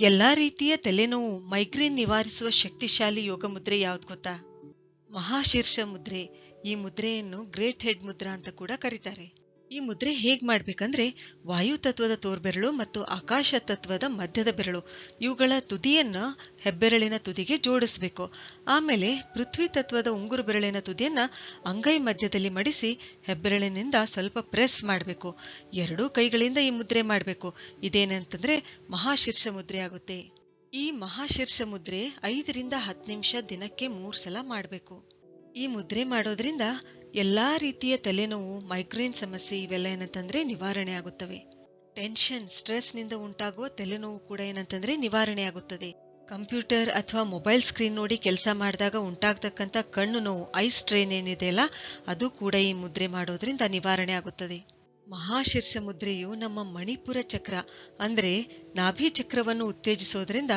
ಎಲ್ಲಾ ರೀತಿಯ ತಲೆನೋವು ಮೈಗ್ರೇನ್ ನಿವಾರಿಸುವ ಶಕ್ತಿಶಾಲಿ ಯೋಗ ಮುದ್ರೆ ಯಾವ್ದು ಗೊತ್ತಾ? ಮಹಾಶೀರ್ಷ ಮುದ್ರೆ. ಈ ಮುದ್ರೆಯನ್ನು ಗ್ರೇಟ್ ಹೆಡ್ ಮುದ್ರಾ ಅಂತ ಕೂಡ ಕರೀತಾರೆ. ಈ ಮುದ್ರೆ ಹೇಗೆ ಮಾಡಬೇಕಂದ್ರೆ ವಾಯು ತತ್ವದ ತೋರ್ಬೆರಳು ಮತ್ತು ಆಕಾಶ ತತ್ವದ ಮಧ್ಯದ ಬೆರಳು. ಇವುಗಳ ತುದಿಯನ್ನ ಹೆಬ್ಬೆರಳಿನ ತುದಿಗೆ ಜೋಡಿಸಬೇಕು. ಆಮೇಲೆ ಪೃಥ್ವಿ ತತ್ವದ ಉಂಗುರು ಬೆರಳಿನ ತುದಿಯನ್ನ ಅಂಗೈ ಮಧ್ಯದಲ್ಲಿ ಮಡಿಸಿ ಹೆಬ್ಬೆರಳಿನಿಂದ ಸ್ವಲ್ಪ ಪ್ರೆಸ್ ಮಾಡಬೇಕು. ಎರಡೂ ಕೈಗಳಿಂದ ಈ ಮುದ್ರೆ ಮಾಡಬೇಕು. ಇದೇನಂತಂದ್ರೆ ಮಹಾಶೀರ್ಷ ಮುದ್ರೆ ಆಗುತ್ತೆ. ಈ ಮಹಾಶೀರ್ಷ ಮುದ್ರೆ ಐದರಿಂದ ಹತ್ತು ನಿಮಿಷ ದಿನಕ್ಕೆ ಮೂರು ಸಲ ಮಾಡಬೇಕು. ಈ ಮುದ್ರೆ ಮಾಡೋದ್ರಿಂದ ಎಲ್ಲಾ ರೀತಿಯ ತಲೆನೋವು ಮೈಗ್ರೇನ್ ಸಮಸ್ಯೆ ಇವೆಲ್ಲ ಏನಂತಂದ್ರೆ ನಿವಾರಣೆ ಆಗುತ್ತವೆ. ಟೆನ್ಷನ್ ಸ್ಟ್ರೆಸ್ನಿಂದ ಉಂಟಾಗುವ ತಲೆನೋವು ಕೂಡ ಏನಂತಂದ್ರೆ ನಿವಾರಣೆ ಆಗುತ್ತದೆ. ಕಂಪ್ಯೂಟರ್ ಅಥವಾ ಮೊಬೈಲ್ ಸ್ಕ್ರೀನ್ ನೋಡಿ ಕೆಲಸ ಮಾಡಿದಾಗ ಉಂಟಾಗ್ತಕ್ಕಂಥ ಕಣ್ಣು ನೋವು ಐ ಸ್ಟ್ರೇನ್ ಏನಿದೆಯಲ್ಲ, ಅದು ಕೂಡ ಈ ಮುದ್ರೆ ಮಾಡೋದ್ರಿಂದ ನಿವಾರಣೆ ಆಗುತ್ತದೆ. ಮಹಾಶೀರ್ಷ ಮುದ್ರೆಯು ನಮ್ಮ ಮಣಿಪುರ ಚಕ್ರ, ಅಂದ್ರೆ ನಾಭಿ ಚಕ್ರವನ್ನು ಉತ್ತೇಜಿಸೋದ್ರಿಂದ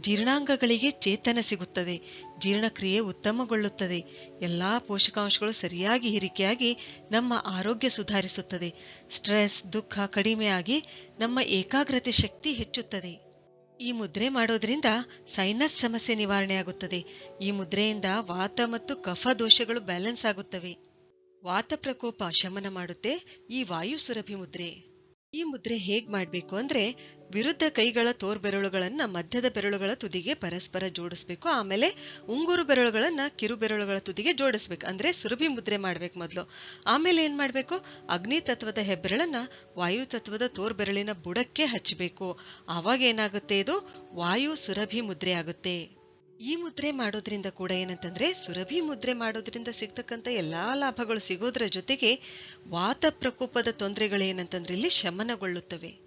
ಜೀರ್ಣಾಂಗಗಳಿಗೆ ಚೇತನ ಸಿಗುತ್ತದೆ, ಜೀರ್ಣಕ್ರಿಯೆ ಉತ್ತಮಗೊಳ್ಳುತ್ತದೆ, ಎಲ್ಲಾ ಪೋಷಕಾಂಶಗಳು ಸರಿಯಾಗಿ ಹೀರಿಕೆಯಾಗಿ ನಮ್ಮ ಆರೋಗ್ಯ ಸುಧಾರಿಸುತ್ತದೆ, ಸ್ಟ್ರೆಸ್, ದುಃಖ ಕಡಿಮೆಯಾಗಿ ನಮ್ಮ ಏಕಾಗ್ರತೆ ಶಕ್ತಿ ಹೆಚ್ಚುತ್ತದೆ. ಈ ಮುದ್ರೆ ಮಾಡೋದ್ರಿಂದ ಸೈನಸ್ ಸಮಸ್ಯೆ ನಿವಾರಣೆಯಾಗುತ್ತದೆ, ಈ ಮುದ್ರೆಯಿಂದ ವಾತ ಮತ್ತು ಕಫ ದೋಷಗಳು ಬ್ಯಾಲೆನ್ಸ್ ಆಗುತ್ತವೆ. ವಾತ ಪ್ರಕೋಪ ಶಮನ ಮಾಡುತ್ತೆ ಈ ವಾಯು ಸುರಭಿ ಮುದ್ರೆ. ಈ ಮುದ್ರೆ ಹೇಗ್ ಮಾಡ್ಬೇಕು ಅಂದ್ರೆ ವಿರುದ್ಧ ಕೈಗಳ ತೋರ್ಬೆರಳುಗಳನ್ನ ಮಧ್ಯದ ಬೆರಳುಗಳ ತುದಿಗೆ ಪರಸ್ಪರ ಜೋಡಿಸ್ಬೇಕು. ಆಮೇಲೆ ಉಂಗುರು ಬೆರಳುಗಳನ್ನ ಕಿರು ಬೆರಳುಗಳ ತುದಿಗೆ ಜೋಡಿಸ್ಬೇಕು. ಅಂದ್ರೆ ಸುರಭಿ ಮುದ್ರೆ ಮಾಡ್ಬೇಕು ಮೊದಲು. ಆಮೇಲೆ ಏನ್ ಮಾಡ್ಬೇಕು? ಅಗ್ನಿ ತತ್ವದ ಹೆಬ್ಬೆರಳನ್ನ ವಾಯು ತತ್ವದ ತೋರ್ಬೆರಳಿನ ಬುಡಕ್ಕೆ ಹಚ್ಚಬೇಕು ಆವಾಗ ಏನಾಗುತ್ತೆ ಇದು? ವಾಯು ಸುರಭಿ ಮುದ್ರೆ ಆಗುತ್ತೆ. ಈ ಮುದ್ರೆ ಮಾಡೋದ್ರಿಂದ ಕೂಡ ಏನಂತಂದ್ರೆ ಸುರಭಿ ಮುದ್ರೆ ಮಾಡೋದ್ರಿಂದ ಸಿಗ್ತಕ್ಕಂಥ ಎಲ್ಲಾ ಲಾಭಗಳು ಸಿಗೋದ್ರ ಜೊತೆಗೆ ವಾತ ಪ್ರಕೋಪದ ತೊಂದರೆಗಳೇನಂತಂದ್ರೆ ಇಲ್ಲಿ ಶಮನಗೊಳ್ಳುತ್ತವೆ.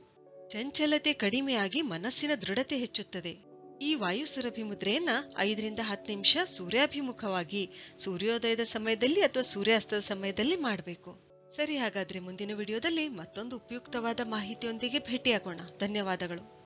ಚಂಚಲತೆ ಕಡಿಮೆಯಾಗಿ ಮನಸ್ಸಿನ ದೃಢತೆ ಹೆಚ್ಚುತ್ತದೆ. ಈ ವಾಯು ಸುರಭಿ ಮುದ್ರೆಯನ್ನ ಐದರಿಂದ ಹತ್ತು ನಿಮಿಷ ಸೂರ್ಯಾಭಿಮುಖವಾಗಿ ಸೂರ್ಯೋದಯದ ಸಮಯದಲ್ಲಿ ಅಥವಾ ಸೂರ್ಯಾಸ್ತದ ಸಮಯದಲ್ಲಿ ಮಾಡಬೇಕು. ಸರಿ, ಹಾಗಾದ್ರೆ ಮುಂದಿನ ವಿಡಿಯೋದಲ್ಲಿ ಮತ್ತೊಂದು ಉಪಯುಕ್ತವಾದ ಮಾಹಿತಿಯೊಂದಿಗೆ ಭೇಟಿಯಾಗೋಣ. ಧನ್ಯವಾದಗಳು.